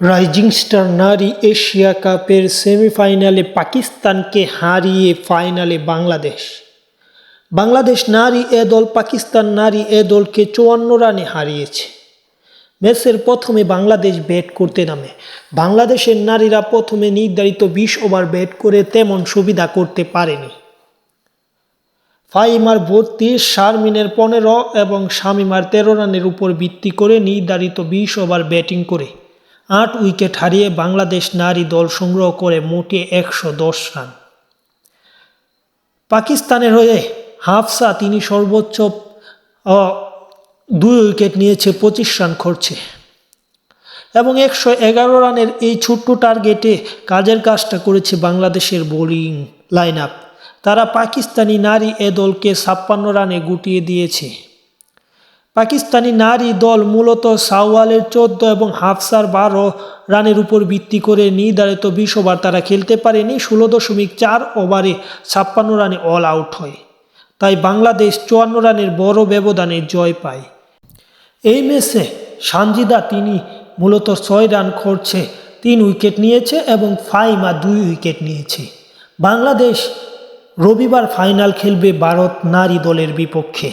Rising star নারী Asia কাপের সেমিফাইনালে পাকিস্তানকে হারিয়ে ফাইনালে বাংলাদেশ। বাংলাদেশ নারী এ দল পাকিস্তান নারী এ দলকে চুয়ান্ন রানে হারিয়েছে। ম্যাচের প্রথমে বাংলাদেশ ব্যাট করতে নামে। বাংলাদেশের নারীরা প্রথমে নির্ধারিত বিশ ওভার ব্যাট করে তেমন সুবিধা করতে পারেনি। ফাইমার বত্রিশ শারমিনের পনেরো এবং শামিমার তেরো রানের উপর ভিত্তি করে নির্ধারিত বিশ ওভার ব্যাটিং করে আট উইকেট হারিয়ে বাংলাদেশ নারী দল সংগ্রহ করে মোটে একশো দশ রান। পাকিস্তানের হয়ে হাফসা তিনি সর্বোচ্চ দুই উইকেট নিয়েছে, পঁচিশ রান করছে। এবং একশো এগারো রানের এই ছোট্ট টার্গেটে কাজের কাজটা করেছে বাংলাদেশের বোলিং লাইন আপ। তারা পাকিস্তানি নারী এ দলকে ছাপ্পান্ন রানে গুটিয়ে দিয়েছে। পাকিস্তানি নারী দল মূলত সাওয়ালের চোদ্দ এবং হাফসার বারো রানের উপর ভিত্তি করে নির্ধারিত বিশ ওভার তারা খেলতে পারেনি, ষোলো দশমিক চার ওভারে ছাপ্পান্ন রানে অল আউট হয়। তাই বাংলাদেশ চুয়ান্ন রানের বড় ব্যবধানে জয় পায়। এই ম্যাচে সানজিদা তিনি মূলত ছয় রান করছে, তিন উইকেট নিয়েছে এবং ফাইমা দুই উইকেট নিয়েছে। বাংলাদেশ রবিবার ফাইনাল খেলবে ভারত নারী দলের বিপক্ষে।